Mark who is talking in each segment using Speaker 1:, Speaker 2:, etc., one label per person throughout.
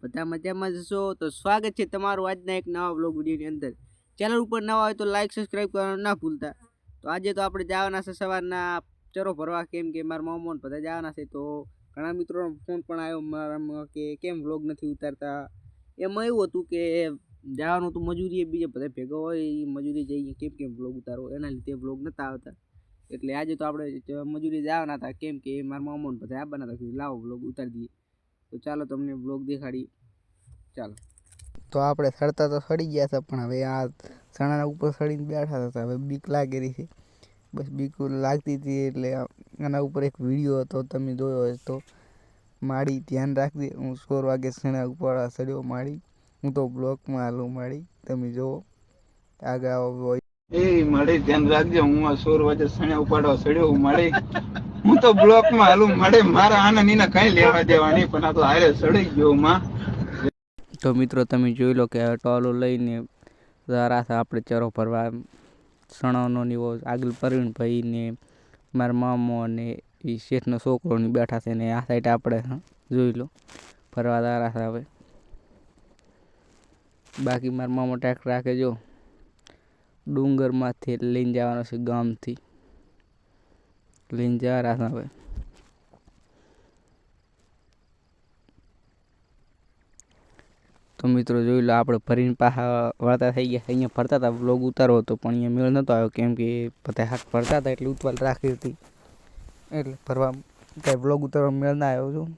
Speaker 1: બધા મજામાં જશો તો સ્વાગત છે તમારું આજના એક નવા બ્લોગ વિડીયોની અંદર. ચેનલ ઉપર નવા હોય તો લાઇક સબસ્ક્રાઈબ કરવાનું ના ભૂલતા. તો આજે તો આપણે જવાના છે સવારના ચરો ભરવા, કેમ કે મારા મામોને બધા જવાના છે. તો ઘણા મિત્રોનો ફોન પણ આવ્યો મારામાં કે કેમ વ્લોગ નથી ઉતારતા? એમાં એવું હતું કે જવાનું તો મજૂરી બીજે બધા ભેગા હોય એ મજૂરી જઈએ કેમ કેમ વ્લોગ ઉતારો? એના લીધે વ્લોગ નતા આવતા. એટલે આજે તો આપણે મજૂરી જવાના હતા. કેમ કે મારા મામોને બધા આવવાના હતા. લાવો વ્લોગ ઉતારી દઈએ. તો ચાલો તમને બ્લોગ દેખાડી. ચાલો. તો આપણે સડતા તો સડી ગયા હતા પણ હવે આ સણાના ઉપર સડીને બેઠા હતા હવે બીક લાગેલી છે. બસ બીક લાગતી હતી એટલે આના ઉપર એક વીડિયો હતો તમે જોયો હોય તો. માડી ધ્યાન રાખજે હું સોળ વાગે સણા ઉપર સડ્યો માડી. હું તો બ્લોકમાં હાલું માડી તમે જુઓ. આગળ આવો
Speaker 2: એ મળે ધ્યાન રાખજો હું આ સોર વાગે સણ્યા ઉપાડવા સડ્યો હું મળે હું તો બ્લોકમાં હાલું. મળે મારા આનંદ એના કઈ લેવા દેવા નહીં, પણ આ તો હારે સડી ગયો માં.
Speaker 1: તો મિત્રો તમે જોઈ લો કે ટોલું લઈને રાસા આપણે ચરો ભરવા. સણાનો નીવો આગળ પ્રવીણભાઈ ને મારા મામો અને એ શેઠનો છોકરો ને બેઠા છે ને આ સાઈડ આપણે જોઈ લો. ફરવા છે હવે. બાકી મારા મામો ટ્રેક્ટર રાખે જો. ડુંગરમાંથી લઈને જવાનો છે ગામથી. જવા રહ્યા છે તો મિત્રો જોઈ લો આપણે ફરીને પાછા વળતા થઈ ગયા અહીંયા ફરતા હતા બ્લોગ ઉતારો હતો પણ અહીંયા મેળ નહોતો આવ્યો કેમ કે બધા હાથ ફરતા હતા એટલે ઉતવાલ રાખી હતી એટલે ફરવા કાંઈ બ્લોગ ઉતારવા મેળ ના આવ્યો છું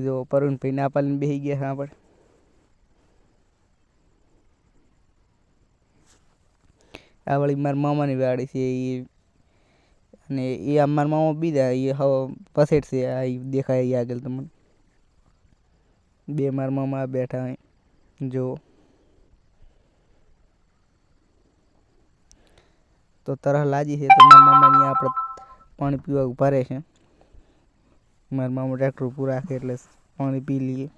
Speaker 1: જો પરુણભાઈ ના પાલીને બેસી ગયા આપણે આ વળી મારા મામાની વાડી છે એ અને એ આ મારા મામા બીજા એ હવે પસેટ છે, આ દેખાય એ આગળ તમને. બે મારા મામા બેઠા હોય. જો. તો તરહ લાજી છે તો મારા મામાની આપણે પાણી પીવા ભરે છે. મારા મામા ટ્રેક્ટર ઊભું રાખે એટલે પાણી પી લઈએ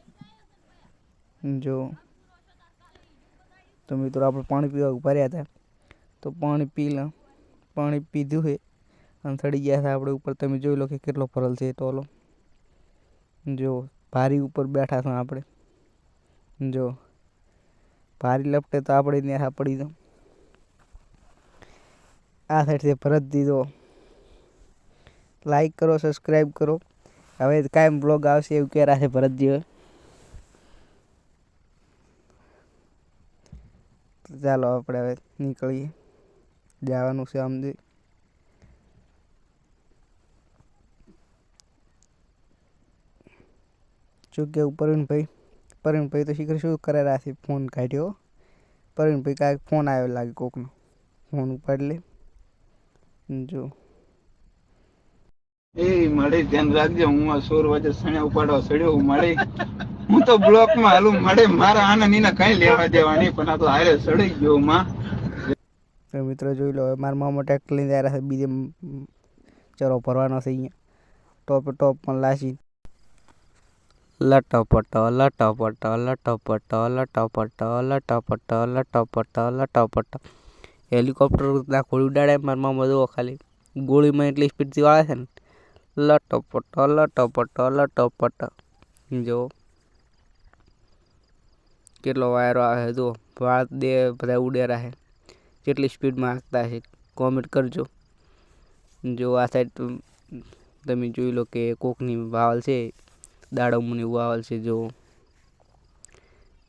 Speaker 1: જો. તો મિત્રો આપણે પાણી પીવા ભર્યા હતા. તો પાણી પી લો. પાણી પીધું છે અને ચડી ગયા છે આપણે ઉપર. તમે જોઈ લો કે કેટલો ફરલ છે તોલો જો, ભારી ઉપર બેઠા છો આપણે. જો, ભારી લપટે તો આપણે ત્યાં પડી દો આ સાઈડથી ભરત દીધો. લાઈક કરો સબસ્ક્રાઈબ કરો. હવે કાયમ બ્લોગ આવશે એવું કહેરા છે ભરતજી ચાલો આપણે હવે નીકળીએ. જવાનું છે આમથી શું કેવું? પ્રવીણભાઈ પ્રવીણભાઈ તો શીખર શું કરે છે ફોન કાઢ્યો? પ્રવીણભાઈ કાંઈક ફોન આવ્યો લાગે કોકનો. ફોન ઉપાડી લે. જો.
Speaker 2: એ મળે ધ્યાન રાખજો, હું આ સોર વાજે સણ્યા ઉપાડવા સડ્યો હું મળે હું તો બ્લોકમાં હાલું મળે મારા આનંદ નીના કઈ લેવા દેવા નહીં, પણ આ તો હારે સડી ગયો માં.
Speaker 1: તો મિત્રો જોઈ લો હવે મારા મામા ટ્રેક્ટર લઈને આવ્યા છે બીજે મ- ચરો ભરવાનો છે અહીંયા ટોપ ટોપ પણ લાસી લટપટ લટપટ લટપટ લટપટ લટપટ લટપટ લટપટ હેલિકોપ્ટર ના ખોડી ઉડાડે મારા મામા જુઓ ખાલી ગોળીમાં એટલી સ્પીડથી વાળે છે ને લટપટ લટપટ લટપટ જો કેટલો વાયરો આવે છે જુઓ વાળ દે બધા ઉડે રહે કેટલી સ્પીડમાં હાંકતા છે કોમેન્ટ કરજો. જો આ સાઈડ તમે જોઈ લો કે કોકની વાવલ છે, દાડમની વાવલ છે, જો.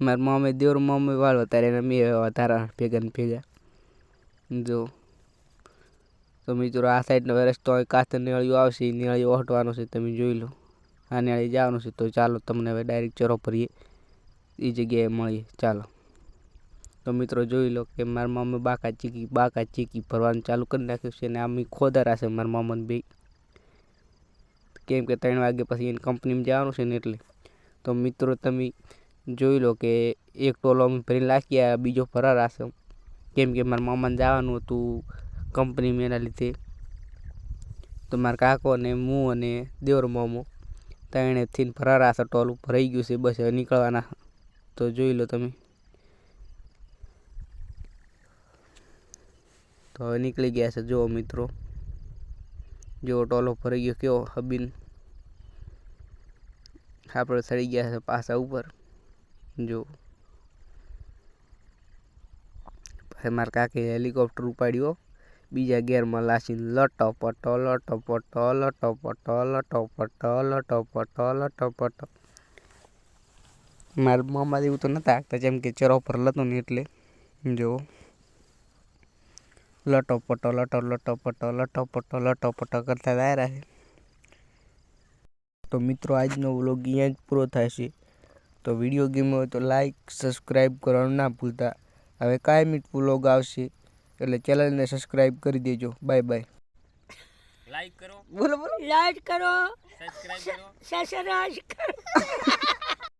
Speaker 1: મારા મામે, દેવર મામે વાળો ત્યારે એને મેં વધારા ભેગા ભેગા. જો. તો મિત્રો, આ સાઈડનો રસ્તો કાતર નેળિયું આવશે નિયાળીઓ નેળિયું ઓહટવાનો છે, તમે જોઈ લો. આ નેળી જવાનું છે, તો ચાલો તમને હવે ડાયરેક્ટ ચરો ભરીએ એ જગ્યાએ મળીએ. ચાલો. તો મિત્રો જોઈ લો કે મારા મામે બાકા ચીકી બાકા ચીકી ભરવાનું ચાલુ કરી નાખ્યું છે અને આમ ખોદારા છે મારા મામાને બે. કેમ કે ત્રણ વાગે પછી એની કંપનીમાં જવાનું છે ને એટલે. તો મિત્રો તમે જોઈ લો કે એક ટોલો અમે ભરીને નાખ્યા બીજો ફરાર હશે. કેમ કે મારા મામાને જવાનું હતું કંપનીમાં એના લીધે. તો મારા કાકો અને હું અને દેવર મામો ત્રણેથી ફરાર હશે, ટોલું ભરાઈ ગયું છે, બસ નીકળવાના. તો જોઈ લો તમે. તો હવે નીકળી ગયા છે. જુઓ મિત્રો જો ટોલો ભરાઈ ગયો કેવો હબીન. આપણે ચડી ગયા છે પાછા ઉપર. જો પછી મારા કાકે હેલિકોપ્ટર ઉપાડ્યો બીજા ગેરમાં લાસીને લટો પટો લટો પટો લટો પટો લટો પટો લટો પટો લટો પટો. મારા મામા જેવું તો નતા જેમ કે ચરો પર લતો ને એટલે. જો લટો પટો લટો લટો લટોપટો લટોપટો કરતા દાયરા છે તો મિત્રો આજનો વ્લોગ અહીંયા જ પૂરો થાય છે. તો વીડિયો ગમ્યો હોય તો લાઈક સબસ્ક્રાઈબ કરવાનું ના ભૂલતા. હવે કાયમી વ્લોગ આવશે એટલે ચેનલને સબસ્ક્રાઈબ કરી દેજો. Bye bye.
Speaker 3: લાઈક કરો.
Speaker 1: બોલો બોલો.
Speaker 4: લાઈક કરો.
Speaker 3: સબસ્ક્રાઇબ કરો.
Speaker 4: સસરાજ કરો